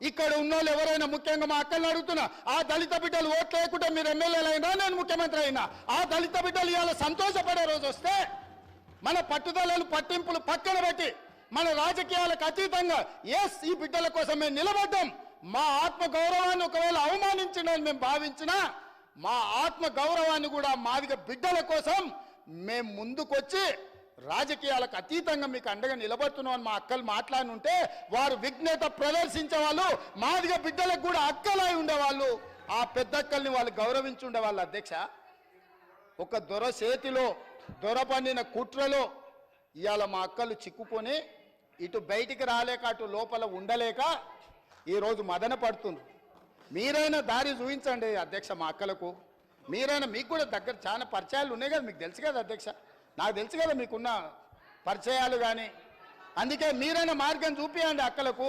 ఇక్కడ ఉన్న వాళ్ళు ఎవరైనా ముఖ్యంగా మా అక్కలను అడుగుతున్నా ఆ దళిత బిడ్డలు ఓట్లేయకుండా మీరు ఎమ్మెల్యేలు అయినా నేను ముఖ్యమంత్రి అయినా ఆ దళిత బిడ్డలు ఇవాళ సంతోషపడే రోజు వస్తే మన పట్టుదలలు పట్టింపులు పక్కన పెట్టి మన రాజకీయాలకు అతీతంగా ఎస్ ఈ బిడ్డల కోసం మేము నిలబడ్డాం. మా ఆత్మ గౌరవాన్ని ఒకవేళ అవమానించిందని మేము భావించినా మా ఆత్మ గౌరవాన్ని కూడా మాదిగ బిడ్డల కోసం మేము ముందుకొచ్చి రాజకీయాలకు అతీతంగా మీకు అండగా నిలబడుతున్నామని మా అక్కలు మాట్లాడుంటే వారు విఘ్నత ప్రదర్శించే వాళ్ళు మాదిగ బిడ్డలకు కూడా అక్కలై ఉండేవాళ్ళు. ఆ పెద్దక్కల్ని వాళ్ళు గౌరవించి ఉండేవాళ్ళు అధ్యక్ష. ఒక దొర చేతిలో దొర పండిన కుట్రలో ఇవాళ మా అక్కలు చిక్కుకొని ఇటు బయటికి రాలేక అటు లోపల ఉండలేక ఈరోజు మదన పడుతుంది మీరైనా దారి చూపించండి అధ్యక్ష మా అక్కలకు. మీరైనా మీకు కూడా దగ్గర చాలా పరిచయాలు ఉన్నాయి కదా మీకు తెలుసు కదా అధ్యక్ష. నాకు తెలుసు కదా మీకున్న పరిచయాలు కానీ అందుకే మీరైనా మార్గం చూపియండి అక్కలకు.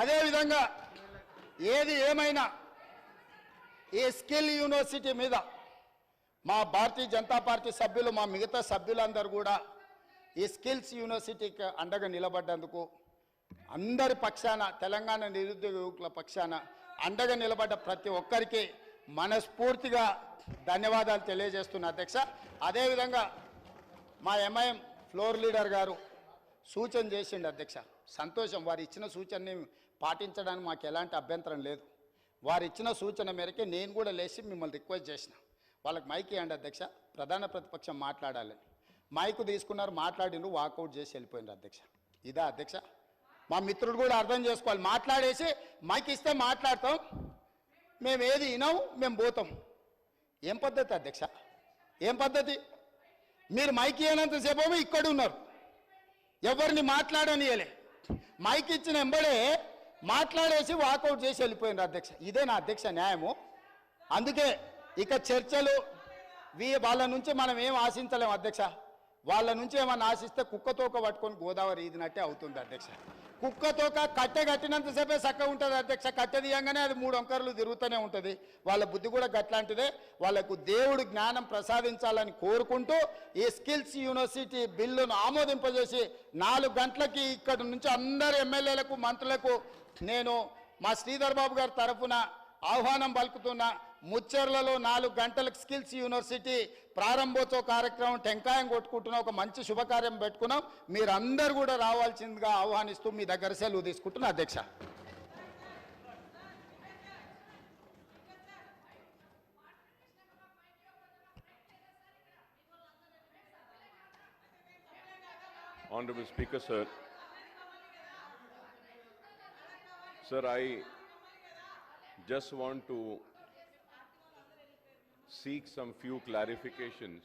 అదేవిధంగా ఏది ఏమైనా ఈ స్కిల్ యూనివర్సిటీ మీద మా భారతీయ జనతా పార్టీ సభ్యులు మా మిగతా సభ్యులందరూ కూడా ఈ స్కిల్స్ యూనివర్సిటీకి అండగా నిలబడ్డందుకు అందరి పక్షాన తెలంగాణ నిరుద్యోగ యువకుల పక్షాన అండగా నిలబడ్డ ప్రతి ఒక్కరికి మనస్ఫూర్తిగా ధన్యవాదాలు తెలియజేస్తున్న అధ్యక్ష. అదేవిధంగా మా ఎంఐఎం ఫ్లోర్ లీడర్ గారు సూచన చేసిండు అధ్యక్ష. సంతోషం వారు ఇచ్చిన సూచనని పాటించడానికి మాకు ఎలాంటి అభ్యంతరం లేదు. వారు ఇచ్చిన సూచన మేరకే నేను కూడా లేచి మిమ్మల్ని రిక్వెస్ట్ చేసిన. వాళ్ళకి మైక్ ఇవ్వండి అధ్యక్ష ప్రధాన ప్రతిపక్షం మాట్లాడాలని. మైక్ తీసుకున్నారు మాట్లాడిండ్రు వాకౌట్ చేసి వెళ్ళిపోయినారు అధ్యక్ష. ఇదా అధ్యక్ష. మా మిత్రుడు కూడా అర్థం చేసుకోవాలి. మాట్లాడేసి మైక్ ఇస్తే మాట్లాడతాం. మేము ఏది వినాం మేము పోతాం ఏం పద్ధతి అధ్యక్ష? ఏం పద్ధతి? మీరు మైక్ ఇవ్వనంతసేపు ఇక్కడ ఉన్నారు. ఎవరిని మాట్లాడనియలే. మైక్ ఇచ్చిన ఎంబడే మాట్లాడేసి వాకౌట్ చేసి వెళ్ళిపోయినారు అధ్యక్ష. ఇదే నా అధ్యక్ష న్యాయము. అందుకే ఇక చర్చలు వీ వాళ్ళ నుంచి మనం ఏం ఆశించలేము అధ్యక్ష. వాళ్ళ నుంచి ఏమన్నా ఆశిస్తే కుక్కతోక పట్టుకొని గోదావరి ఈదినట్టే అవుతుంది అధ్యక్ష. కుక్కతోక కట్టె కట్టినంతసేపే చక్కగా ఉంటుంది అధ్యక్ష. కట్టె తీయంగానే అది మూడు అంకర్లు తిరుగుతూనే ఉంటుంది. వాళ్ళ బుద్ధి కూడా గట్లాంటిదే. వాళ్ళకు దేవుడు జ్ఞానం ప్రసాదించాలని కోరుకుంటూ ఈ స్కిల్స్ యూనివర్సిటీ బిల్లును ఆమోదింపజేసి నాలుగు గంటలకి ఇక్కడ నుంచి అందరు ఎమ్మెల్యేలకు మంత్రులకు నేను మా శ్రీధర్ బాబు గారి తరఫున ఆహ్వానం పలుకుతున్నా. ముచ్చర్లలో నాలుగు గంటలకు స్కిల్స్ యూనివర్సిటీ ప్రారంభోత్సవ కార్యక్రమం టెంకాయం కొట్టుకుంటున్న ఒక మంచి శుభకార్యం పెట్టుకున్నాం మీరందరూ కూడా రావాల్సిందిగా ఆహ్వానిస్తూ మీ దగ్గర సెలవు తీసుకుంటున్నా అధ్యక్ష Honorable Speaker, sir. Sir, I just want to seek some few clarifications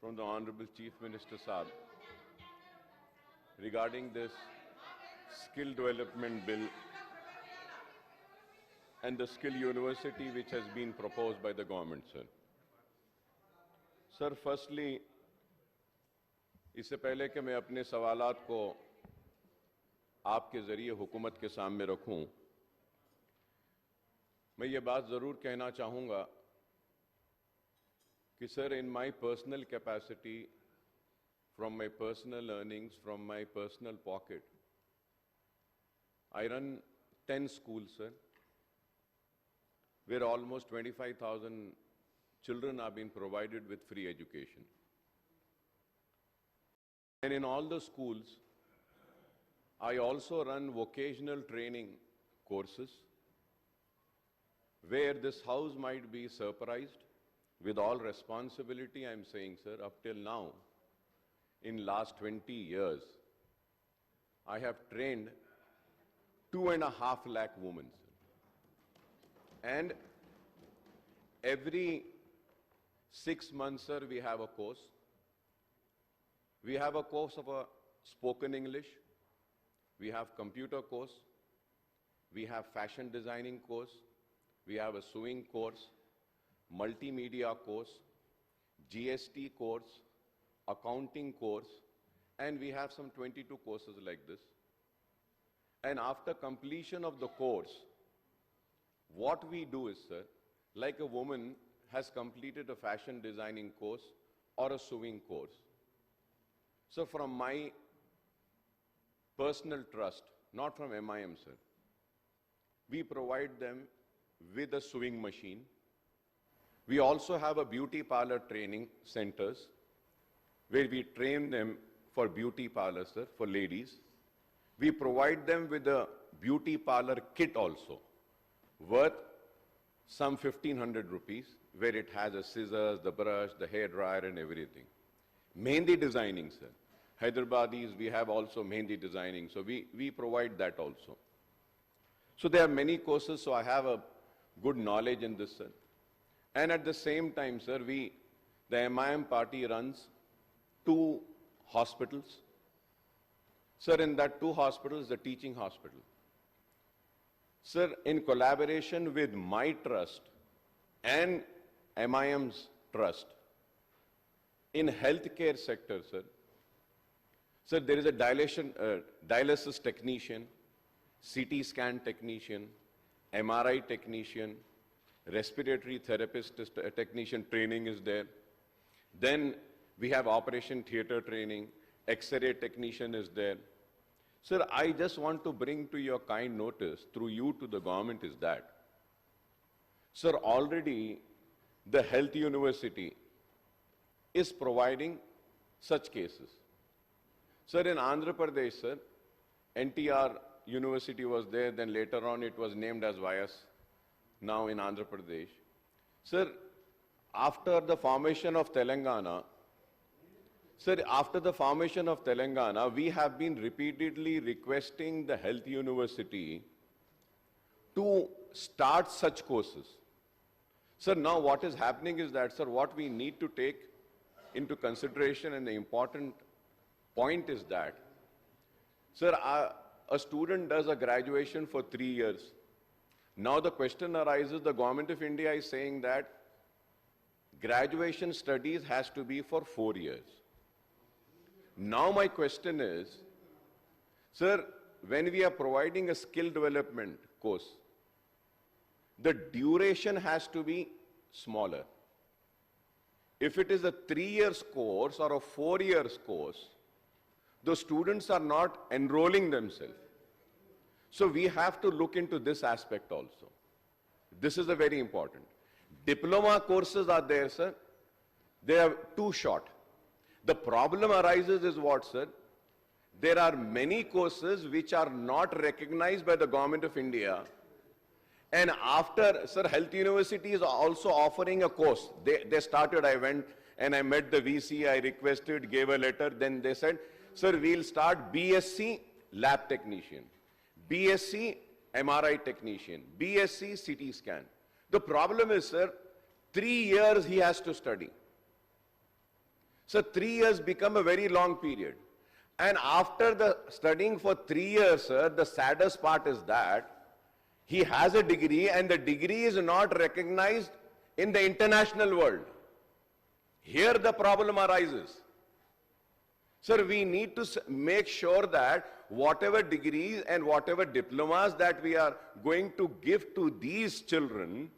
from the Honorable Chief Minister Saab regarding this skill development bill and the skill university which has been proposed by the government, sir. Sir, firstly, इससे पहले कि मैं अपने सवालात को आपके ज़रिए हुकूमत के सामने रखूं, मैं ये बात ज़रूर कहना चाहूँगा कि sir in my personal capacity from my personal earnings from my personal pocket I run ten school sir where almost twenty five thousand children are been provided with free education and in all the schools I also run vocational training courses where this house might be surprised. With all responsibility, I'm saying, sir, up till now, in last 20 years, I have trained two and a half lakh women. sir. And every six months, sir, we have a course. We have a course of a spoken English. We have computer course. We have fashion designing course. We have a sewing course, multimedia course, GST course, accounting course, and we have some 22 courses like this. And after completion of the course, what we do is, sir, like a woman has completed a fashion designing course or a sewing course. So from my personal trust, not from MIM, sir. We provide them with a sewing machine. We also have a beauty parlor training centers where we train them for beauty parlors, sir, for ladies. We provide them with a beauty parlor kit also, worth some 1500 rupees, where it has a scissors, the brush, the hair dryer and everything. Mehndi designing, sir. Hyderabadis, we have also Mehndi designing, so we, we provide that also. So there are many courses, so I have a good knowledge in this, sir. And at the same time, sir, we, the MIM party runs two hospitals. Sir, in that two hospitals, the teaching hospital. Sir, in collaboration with my trust and MIM's trust, in healthcare sector, sir, sir, there is a dilation, uh, dialysis technician, CT scan technician, MRI technician, respiratory therapist uh, technician training is there. Then we have operation theater training, X-ray technician is there. Sir, I just want to bring to your kind notice through you to the government is that, sir, already the health university is providing such cases. Sir, in Andhra Pradesh, sir, NTR University was there, then later on it was named as Vyas, now in Andhra Pradesh. Sir, after the formation of Telangana, Sir, after the formation of Telangana, we have been repeatedly requesting the health university to start such courses. Sir, now what is happening is that, sir, what we need to take into consideration and the important point is that, sir, a, a student does a graduation for three years. Now the question arises, the government of India is saying that graduation studies has to be for four years. Now my question is, sir, when we are providing a skill development course, the duration has to be smaller. If it is a three years course or a four years course, the students are not enrolling themselves. So we have to look into this aspect also. This is a very important. Diploma courses are there, sir. They are too short. The problem arises is what, sir? There are many courses which are not recognized by the government of India. And after, sir, Health University is also offering a course. They, they started, I went and I met the VC, I requested, gave a letter, then they said, sir, we'll start BSc lab technician, BSc MRI technician, BSc CT scan. The problem is, sir, three years he has to study. So three years become a very long period. And after the studying for three years, sir, the saddest part is that he has a degree and the degree is not recognized in the international world. Here the problem arises. Sir, we need to make sure that whatever degrees and whatever diplomas that we are going to give to these children,